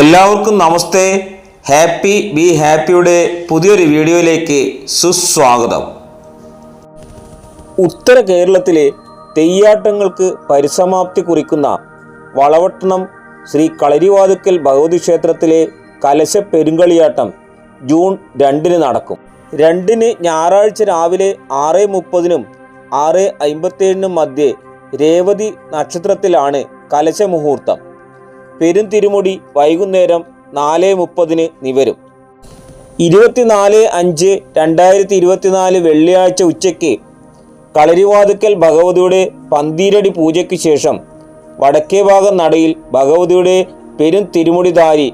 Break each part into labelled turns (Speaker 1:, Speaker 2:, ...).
Speaker 1: എല്ലാവർക്കും നമസ്തേ. Happy be ഹാപ്പിയുടെ പുതിയൊരു വീഡിയോയിലേക്ക് സുസ്വാഗതം. ഉത്തര കേരളത്തിലെ തെയ്യാട്ടങ്ങൾക്ക് പരിസമാപ്തി കുറിക്കുന്ന വളവട്ടണം ശ്രീ കളരിവാതുക്കൽ ഭഗവതി ക്ഷേത്രത്തിലെ കലശ പെരുങ്കളിയാട്ടം ജൂൺ രണ്ടിന് നടക്കും. രണ്ടിന് ഞായറാഴ്ച രാവിലെ ആറ് മുപ്പതിനും ആറ് അമ്പത്തേഴിനും മധ്യേ രേവതി നക്ഷത്രത്തിലാണ് കലശ മുഹൂർത്തം. പെരുംതിരുമുടി വൈകുന്നേരം നാല് മുപ്പതിന് നിവരും. ഇരുപത്തിനാല് അഞ്ച് രണ്ടായിരത്തി ഇരുപത്തിനാല് വെള്ളിയാഴ്ച ഉച്ചയ്ക്ക് കളരിവാതുക്കൽ ഭഗവതിയുടെ പന്തീരടി പൂജയ്ക്ക് ശേഷം വടക്കേ ഭാഗം നടയിൽ ഭഗവതിയുടെ പെരും തിരുമുടിധാരി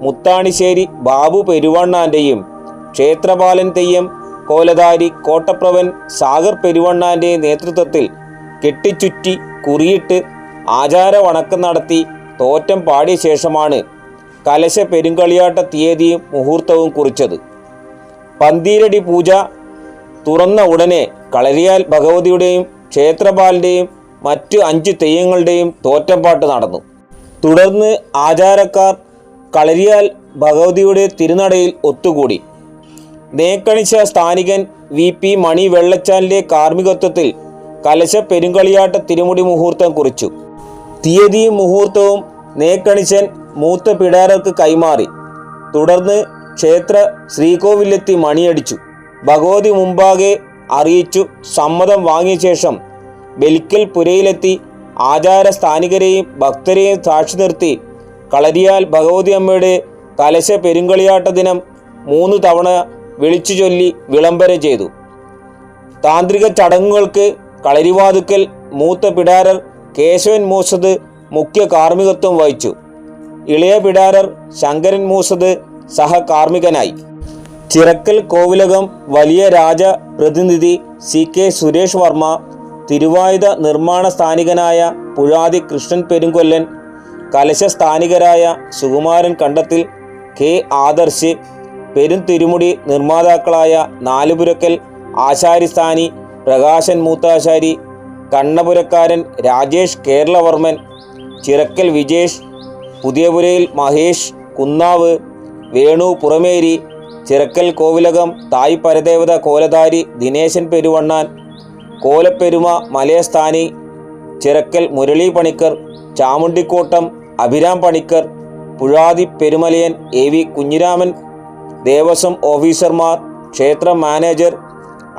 Speaker 1: മുത്താണിശ്ശേരി ബാബു പെരുവണ്ണാന്റെയും ക്ഷേത്രപാലൻ തെയ്യം കോലധാരി കോട്ടപ്രവൻ സാഗർ പെരുവണ്ണാന്റെ നേതൃത്വത്തിൽ കെട്ടിച്ചുറ്റി കുറിയിട്ട് ആചാര വണക്കം നടത്തി തോറ്റം പാടിയ ശേഷമാണ് കലശ പെരുങ്കളിയാട്ട തീയതിയും മുഹൂർത്തവും കുറിച്ചത്. പന്തീരടി പൂജ തുറന്ന ഉടനെ കളരിയാൽ ഭഗവതിയുടെയും ക്ഷേത്രപാലിന്റെയും മറ്റ് അഞ്ച് തെയ്യങ്ങളുടെയും തോറ്റംപാട്ട് നടന്നു. തുടർന്ന് ആചാരക്കാർ കളരിയാൽ ഭഗവതിയുടെ തിരുനടയിൽ ഒത്തുകൂടി. നേക്കണിച്ച സ്ഥാനികൻ വി. പി. മണി വെള്ളച്ചാലിന്റെ കാർമ്മികത്വത്തിൽ കലശ പെരുങ്കളിയാട്ട തിരുമുടി മുഹൂർത്തം കുറിച്ചു. തീയതിയും മുഹൂർത്തവും നേക്കണിച്ചൻ മൂത്ത പിടാരർക്ക് കൈമാറി. തുടർന്ന് ക്ഷേത്ര ശ്രീകോവിലെത്തി മണിയടിച്ചു. ഭഗവതി മുമ്പാകെ അറിയിച്ചു സമ്മതം വാങ്ങിയ ശേഷം ബെൽക്കൽ പുരയിലെത്തി ആചാര സ്ഥാനികരെയും ഭക്തരെയും സാക്ഷി നിർത്തി. കളരിയാൽ ഭഗവതി അമ്മയുടെ കലശ പെരുങ്കളിയാട്ട ദിനം മൂന്ന് തവണ വിളിച്ചു ചൊല്ലി വിളംബരം ചെയ്തു. താന്ത്രിക ചടങ്ങുകൾക്ക് കളരിവാതുക്കൽ മൂത്ത പിടാരർ കേശവൻ മൂസത് മുഖ്യ കാർമ്മികത്വം വഹിച്ചു. ഇളയ പിടാരർ ശങ്കരൻ മൂസത് സഹകാർമ്മികനായി ചിറക്കൽ കോവിലകം വലിയ രാജ പ്രതിനിധി സി കെ സുരേഷ് വർമ്മ തിരുവായുധ നിർമ്മാണ സ്ഥാനികനായ പുഴാതി കൃഷ്ണൻ പെരുങ്കൊല്ലൻ കലശ സ്ഥാനികരായ സുകുമാരൻ കണ്ടത്തിൽ കെ ആദർശ് പെരുംതിരുമുടി നിർമ്മാതാക്കളായ നാലുപുരക്കൽ ആശാരിസ്ഥാനി പ്രകാശൻ മൂത്താശാരി കണ്ണപുരക്കാരൻ രാജേഷ് കേരളവർമ്മൻ ചിറക്കൽ വിജേഷ് പുതിയപുരയിൽ മഹേഷ് കുന്നാവ് വേണു പുറമേരി ചിറക്കൽ കോവിലകം തായ് പരദേവത കോലധാരി ദിനേശൻ പെരുവണ്ണാൻ കോലപ്പെരുമ മലയസ്ഥാനി ചിറക്കൽ മുരളി പണിക്കർ ചാമുണ്ടിക്കോട്ടം അഭിരാം പണിക്കർ പുഴാതി പെരുമലയൻ എ വി കുഞ്ഞിരാമൻ ദേവസ്വം ഓഫീസർമാർ ക്ഷേത്ര മാനേജർ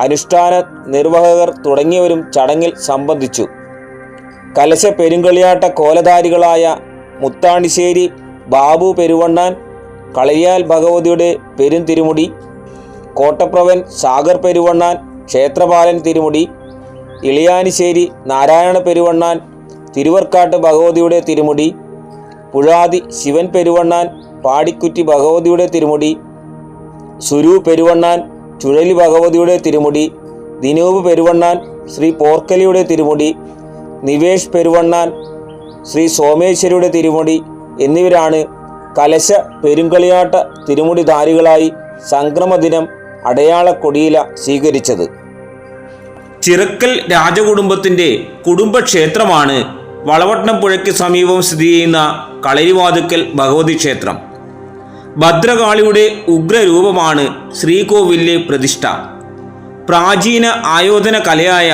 Speaker 1: അനുഷ്ഠാന നിർവാഹകർ തുടങ്ങിയവരും ചടങ്ങിൽ സംബന്ധിച്ചു. കലശ പെരുങ്കളിയാട്ട കോലധാരികളായ മുത്താണിശ്ശേരി ബാബു പെരുവണ്ണാൻ കളിയാൽ ഭഗവതിയുടെ പെരുന്തിരുമുടി കോട്ടപ്രവൻ സാഗർ പെരുവണ്ണാൻ ക്ഷേത്രപാലൻ തിരുമുടി ഇളിയാനിശ്ശേരി നാരായണ പെരുവണ്ണാൻ തിരുവർക്കാട്ട് ഭഗവതിയുടെ തിരുമുടി പുഴാതി ശിവൻ പെരുവണ്ണാൻ പാടിക്കുറ്റി ഭഗവതിയുടെ തിരുമുടി സുരു പെരുവണ്ണാൻ ചുഴലി ഭഗവതിയുടെ തിരുമുടി ദിനൂപ് പെരുവണ്ണാൻ ശ്രീ പോർക്കലിയുടെ തിരുമുടി നിവേഷ് പെരുവണ്ണാൻ ശ്രീ സോമേശ്വരിയുടെ തിരുമുടി എന്നിവരാണ് കലശ പെരുങ്കളിയാട്ട തിരുമുടിധാരികളായി സംക്രമദിനം അടയാള കൊടിയില സ്വീകരിച്ചത്. ചിറക്കൽ രാജകുടുംബത്തിന്റെ കുടുംബക്ഷേത്രമാണ് വളവട്ടണം പുഴയ്ക്ക് സമീപം സ്ഥിതി ചെയ്യുന്ന കളരിവാതുക്കൽ ഭഗവതി ക്ഷേത്രം ഭദ്രകാളിയുടെ ഉഗ്രരൂപമാണ് ശ്രീകോവിലിലെ പ്രതിഷ്ഠ. പ്രാചീന ആയോധന കലയായ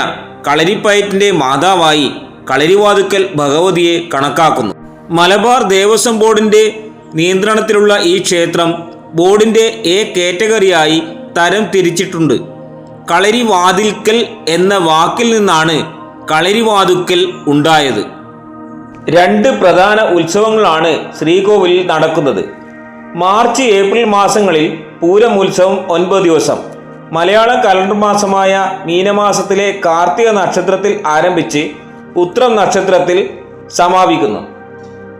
Speaker 1: കളരിപ്പയറ്റിന്റെ മാതാവായി കളരിവാതുക്കൽ ഭഗവതിയെ കണക്കാക്കുന്നു. മലബാർ ദേവസ്വം ബോർഡിന്റെ നിയന്ത്രണത്തിലുള്ള ഈ ക്ഷേത്രം ബോർഡിന്റെ എ കാറ്റഗറിയായി തരം തിരിച്ചിട്ടുണ്ട്. കളരിവാതിൽക്കൽ എന്ന വാക്കിൽ നിന്നാണ് കളരിവാതുക്കൽ ഉണ്ടായത്. രണ്ട് പ്രധാന ഉത്സവങ്ങളാണ് ശ്രീകോവിലിൽ നടക്കുന്നത്. മാർച്ച് ഏപ്രിൽ മാസങ്ങളിൽ പൂരം ഉത്സവം ഒൻപത് ദിവസം. മലയാള കലണ്ടർ മാസമായ മീനമാസത്തിലെ കാർത്തിക നക്ഷത്രത്തിൽ ആരംഭിച്ച് ഉത്രം നക്ഷത്രത്തിൽ സമാപിക്കുന്നു.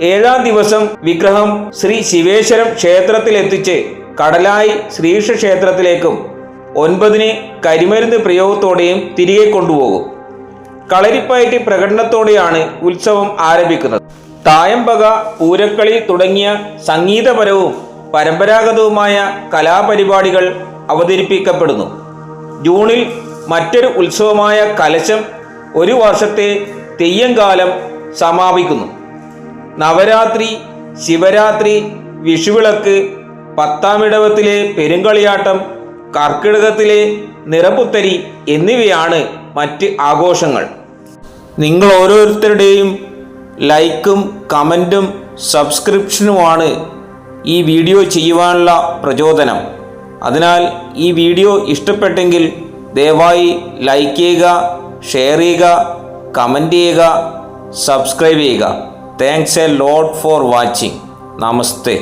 Speaker 1: ഏഴാം ദിവസം വിഗ്രഹം ശ്രീ ശിവേശ്വരം ക്ഷേത്രത്തിൽ എത്തിച്ച് കടലായി ശ്രീകൃഷ്ണ ക്ഷേത്രത്തിലേക്കും ഒൻപതിന് കരിമരുന്ന് പ്രയോഗത്തോടെയും തിരികെ കൊണ്ടുപോകും. കളരിപ്പയറ്റ് പ്രകടനത്തോടെയാണ് ഉത്സവം ആരംഭിക്കുന്നത്. തായമ്പക പൂരക്കളി തുടങ്ങിയ സംഗീതപരവും പരമ്പരാഗതവുമായ കലാപരിപാടികൾ അവതരിപ്പിക്കപ്പെടുന്നു. ജൂണിൽ മറ്റൊരു ഉത്സവമായ കലശം ഒരു വർഷത്തെ തെയ്യംകാലം സമാപിക്കുന്നു. നവരാത്രി ശിവരാത്രി വിഷുവിളക്ക് പത്താമിടവത്തിലെ പെരുങ്കളിയാട്ടം കർക്കിടകത്തിലെ നിറപുത്തരി എന്നിവയാണ് മറ്റ് ആഘോഷങ്ങൾ. നിങ്ങൾ ഓരോരുത്തരുടെയും ലൈക്കും കമന്റും സബ്സ്ക്രിപ്ഷനുമാണ് ഈ വീഡിയോ ചെയ്യുവാനുള്ള പ്രചോദനം. അതിനാൽ ഈ വീഡിയോ ഇഷ്ടപ്പെട്ടെങ്കിൽ ദയവായി ലൈക്ക് ചെയ്യുക ഷെയർ ചെയ്യുക കമന്റ് ചെയ്യുക സബ്സ്ക്രൈബ് ചെയ്യുക. Thanks a lot for watching namaste.